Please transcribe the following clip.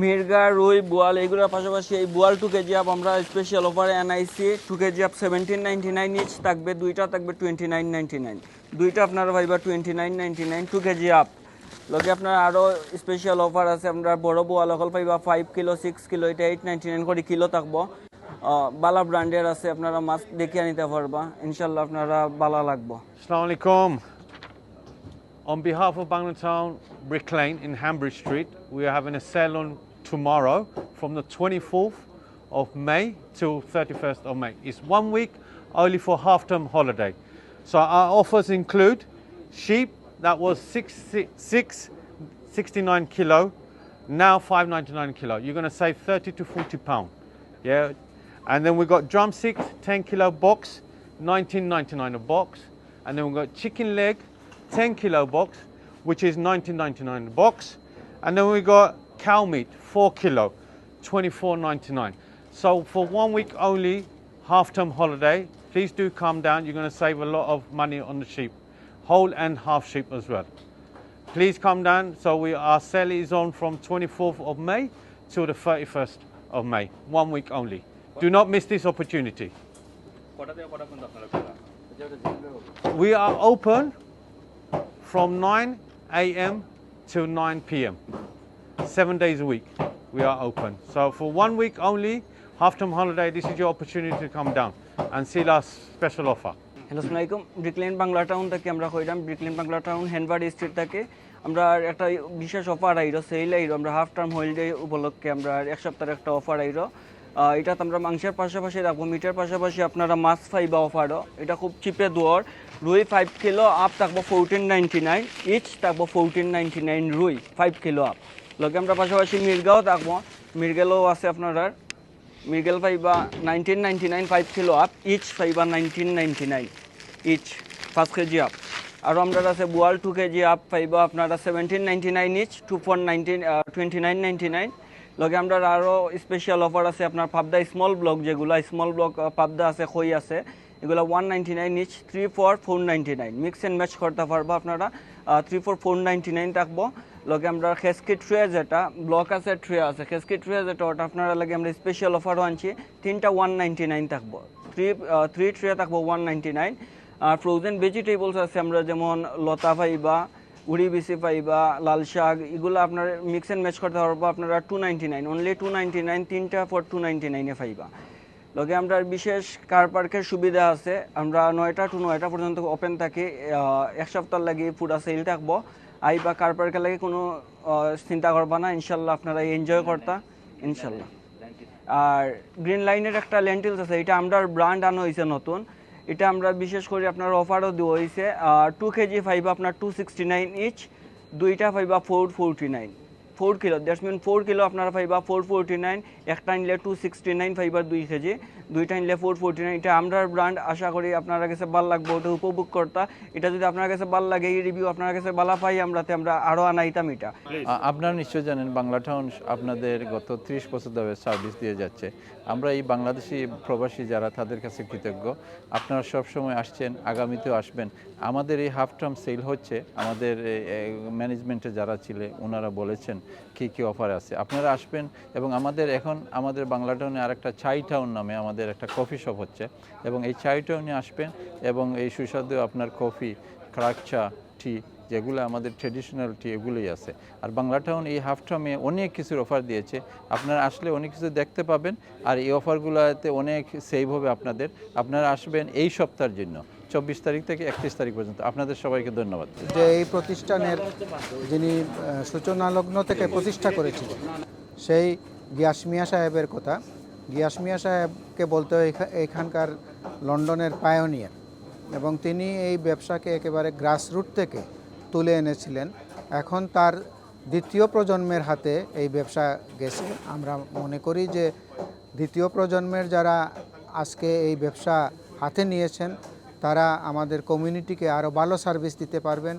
মির্গা, রুই, বোয়াল এগুলোর পাশাপাশি এই বোয়াল টু কেজি আপ আমরা স্পেশাল অফারে NIC two kg up seventeen ninety nine inch থাকবে, দুইটা থাকবে টোয়েন্টি নাইন নাইনটি নাইন দুইটা আপনারা পাইবা twenty nine ninety nine two kg up লগে আপনার আরও স্পেশাল অফার আছে, আমরা বড় বোয়াল অকল পাইবা ফাইভ কিলো সিক্স কিলো এটা এইট নাইনটি নাইন করে কিলো থাকব। বালা ব্র্যান্ডের আছে, আপনারা মাছ দেখিয়ে নিতে পারবা। ইনশাল্লাহ আপনারা বালা লাগবো। Assalamu alaikum. On behalf of Bangladesh Brick Lane in Hambridge Street, we are having a sale on tomorrow from the 24th of May till 31st of May. It's one week only for half-term holiday. So our offers include sheep that was six, six, six, 69 kilo, now 5.99 kilo. You're going to save 30 to 40 pound. Yeah, and then we've got drumsticks, 10 kilo box, 19.99 a box, and then we've got chicken leg, 10 kilo box, which is 19.99 box, and then we got cow meat, 4 kilo, 24.99. So for one week only, half-term holiday, please do come down. You're going to save a lot of money on the sheep, whole and half sheep as well. Please come down. So we our sale is on from 24th of May till the 31st of May, one week only. Do not miss this opportunity. We are open from 9 a.m. till 9 p.m. Seven days a week we are open. So for one week only, half-term holiday, this is your opportunity to come down and see our special offer. Hello আসসালামাইকুম Brick Lane Bangla town থেকে আমরা কইলাম Brick Lane Banglatown Hanbury street থেকে আমরা একটা বিশেষ offer আইরো sale আইরো আমরা হাফ টার্ম হলিডে উপলক্ষে আমরা এক সপ্তাহের একটা অফার আইরো এটাতে আমরা মাংসের পাশাপাশি রাখব, মিটের পাশাপাশি আপনারা মাছ পাইবা অফারও। এটা খুব চিপে দোয়ার। রুই ফাইভ কিলো আপ থাকব ফোরটিন নাইনটি নাইন ইচ থাকব ফোরটিন নাইনটি নাইন রুই ফাইভ কিলো আপ লগে আমরা পাশাপাশি মির্গাও থাকব। মির্গেলও আছে আপনারা। মির্গেল পাইবা nineteen ninety nine five kilo up each পাইবা নাইনটিন নাইনটি নাইন ইচ পাঁচ কেজি আপ আৰু আমাৰ আছে বোৱাল টু কেজি আপ পাইবা আপোনাৰ seventeen ninety nine each two four nineteen twenty nine ninety nine লগে আমরা আরও স্পেশাল অফার আছে আপনার পাবদা স্মল ব্লক যেগুলো স্মল ব্লক পাবদা আছে, খই আছে, এগুলো one ninety nine each three four four ninety nine mix and match করতে পারব আপনারা three four four ninety nine থাকব। লগে আমরা খেসকি ট্রে যেটা ব্লক আছে ট্রে আছে। খেসকি ট্রে যেটা ওটা আপনারা লাগে আমরা স্পেশাল অফারও আনছি, তিনটা ওয়ান নাইনটি নাইন থাকব থ্রি থ্রি ট্রে থাকব ওয়ান নাইনটি নাইন আর ফ্রোজেন ভেজিটেবলস আছে আমরা, যেমন লতা পাইবা উড়ি, বিসি পাইবা লাল শাক, এগুলো আপনার মিক্স অ্যান্ড ম্যাচ করতে পারব আপনারা two ninety nine only two ninety nine তিনটা ফর টু নাইনটি নাইনে পাইবা। লগে আমরা বিশেষ কার পার্কের সুবিধা আছে, আমরা নয়টা টু নয়টা পর্যন্ত ওপেন থাকি এক সপ্তাহ লাগে পুরা সেল থাকব। আই বা কার পার্কের লাগে কোনো চিন্তা করবা না, ইনশাল্লাহ আপনারা এনজয় করতা, ইনশাল্লাহ। আর গ্রিন লাইনের একটা লেন্টিলস আছে, এটা আমরা ব্র্যান্ড আনো হয়েছে নতুন। এটা আমরা বিশেষ করে আপনার অফারও দেওয়া হয়েছে। টু কেজি ফাইভ আপনার টু সিক্সটি নাইন ইচ দুইটা ফাইবা four forty nine four kilo that's mean four kilo আপনারা ফাইবা ফোর ফোরটি নাইন একটা নিলে টু সিক্সটি নাইন ফাইবার দুই কেজি দুইটা নিলে ফোর ফোরটি নাইন এটা আমরা ব্র্যান্ড আশা করি আপনারা কাছে ভালো লাগবে, ওটা উপভোগ করতা এটা যদি আপনার কাছে ভালো লাগে, এই রিভিউ আপনার কাছে বালা পাই, আমরাতে আমরা আরও আনাইতাম এটা। আপনারা নিশ্চয় জানেন, বাংলা টাউন আপনাদের গত ত্রিশ বছর ধরে সার্ভিস দিয়ে যাচ্ছে। আমরা এই বাংলাদেশি প্রবাসী যারা, তাদের কাছে কৃতজ্ঞ। আপনারা সব সময় আসছেন, আগামীতেও আসবেন। আমাদের এই হাফ টার্ম সেল হচ্ছে, আমাদের ম্যানেজমেন্টে যারা ছিলেন ওনারা বলেছেন, কি কি অফার আছে। আপনারা আসবেন, এবং আমাদের এখন, আমাদের বাংলা টাউনে আরেকটা চাই টাউন নামে আমাদের একটা কফি শপ হচ্ছে এবং এই চাই টাউনে আসবেন এবং এই সুস্বাদু আপনার কফি ক্রাক চা টি যেগুলো আমাদের ট্রেডিশনাল টি এগুলোই আছে। আর বাংলা টাউন এই হাফ টার্মে অনেক কিছুর অফার দিয়েছে। আপনারা আসলে অনেক কিছু দেখতে পাবেন আর এই অফারগুলোতে অনেক সেভ হবে আপনাদের। আপনারা আসবেন এই সপ্তাহের জন্য চব্বিশ তারিখ থেকে একত্রিশ তারিখ পর্যন্ত। আপনাদের সবাইকে ধন্যবাদ। যে এই প্রতিষ্ঠানের যিনি আহ, সূচনা লগ্ন থেকে প্রতিষ্ঠা করেছিলেন সেই গিয়াস মিয়া সাহেবের কথা গিয়াস মিয়া সাহেবকে বলতে হয় এখা- এখানকার লন্ডনের পায়োনিয়ার এবং তিনি এই ব্যবসাকে একেবারে গ্রাসরুট থেকে তুলে এনেছিলেন। এখন তার দ্বিতীয় প্রজন্মের হাতে এই ব্যবসা গেছে। আমরা মনে করি যে দ্বিতীয় প্রজন্মের যারা আজকে এই ব্যবসা হাতে নিয়েছেন, তারা আমাদের কমিউনিটিকে আরও ভালো সার্ভিস দিতে পারবেন।